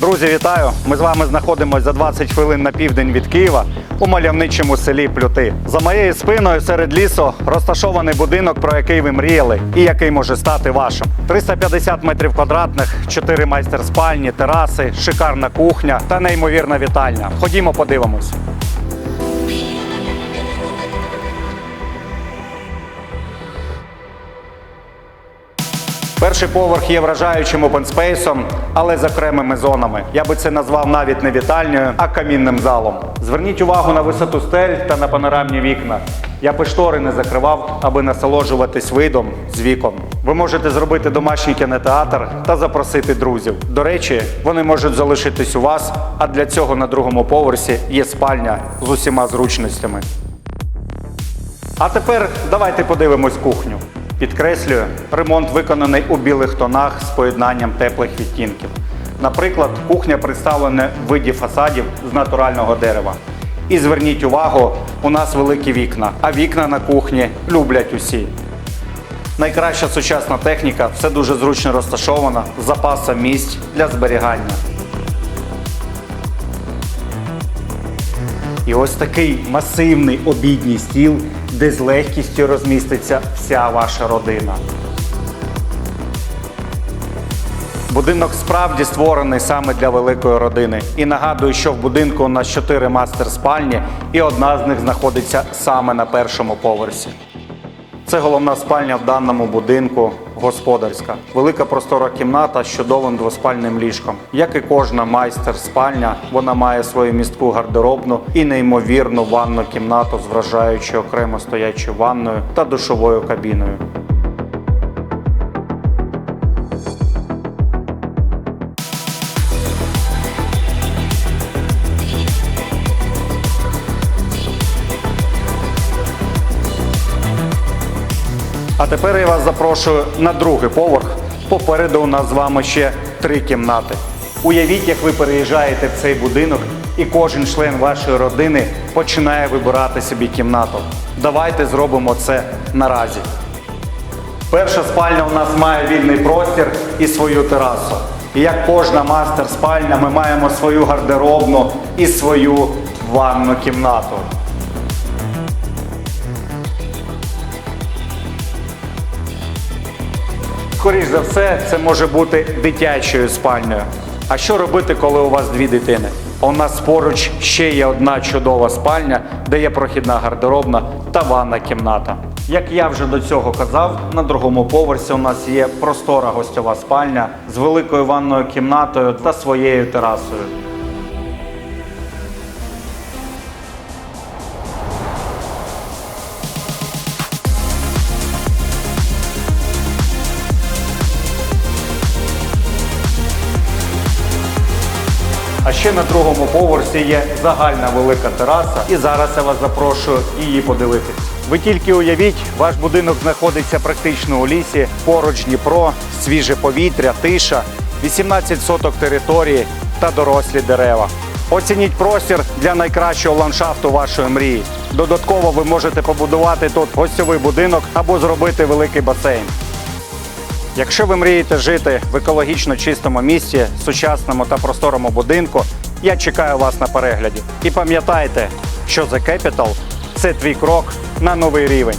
Друзі, вітаю! Ми з вами знаходимося за 20 хвилин на південь від Києва у мальовничому селі Плюти. За моєю спиною серед лісу розташований будинок, про який ви мріяли і який може стати вашим. 350 метрів квадратних, 4 майстер-спальні, тераси, шикарна кухня та неймовірна вітальня. Ходімо, подивимось. Перший поверх є вражаючим опенспейсом, але з окремими зонами. Я би це назвав навіть не вітальнею, а камінним залом. Зверніть увагу на висоту стель та на панорамні вікна. Я би штори не закривав, аби насолоджуватись видом з вікон. Ви можете зробити домашній кінотеатр та запросити друзів. До речі, вони можуть залишитись у вас, а для цього на другому поверсі є спальня з усіма зручностями. А тепер давайте подивимось кухню. Підкреслюю, ремонт виконаний у білих тонах з поєднанням теплих відтінків. Наприклад, кухня представлена в виді фасадів з натурального дерева. І зверніть увагу, у нас великі вікна, а вікна на кухні люблять усі. Найкраща сучасна техніка, все дуже зручно розташована, з запасом місць для зберігання. І ось такий масивний обідній стіл, де з легкістю розміститься вся ваша родина. Будинок справді створений саме для великої родини. І нагадую, що в будинку у нас чотири мастер-спальні, і одна з них знаходиться саме на першому поверсі. Це головна спальня в даному будинку, господарська. Велика простора кімната з чудовим двоспальним ліжком. Як і кожна майстер-спальня, вона має свою містку гардеробну і неймовірну ванну кімнату з вражаючою окремо стоячою ванною та душовою кабіною. А тепер я вас запрошую на другий поверх. Попереду у нас з вами ще три кімнати. Уявіть, як ви переїжджаєте в цей будинок, і кожен член вашої родини починає вибирати собі кімнату. Давайте зробимо це наразі. Перша спальня у нас має вільний простір і свою терасу. І як кожна мастер-спальня, ми маємо свою гардеробну і свою ванну кімнату. Скоріш за все, це може бути дитячою спальнею. А що робити, коли у вас дві дитини? У нас поруч ще є одна чудова спальня, де є прохідна гардеробна та ванна кімната. Як я вже до цього казав, на другому поверсі у нас є простора гостьова спальня з великою ванною кімнатою та своєю терасою. А ще на другому поверсі є загальна велика тераса, і зараз я вас запрошую її подивитись. Ви тільки уявіть, ваш будинок знаходиться практично у лісі, поруч Дніпро, свіже повітря, тиша, 18 соток території та дорослі дерева. Оцініть простір для найкращого ландшафту вашої мрії. Додатково ви можете побудувати тут гостьовий будинок або зробити великий басейн. Якщо ви мрієте жити в екологічно чистому місті, сучасному та просторому будинку, я чекаю вас на перегляді. І пам'ятайте, що The Capital – це твій крок на новий рівень.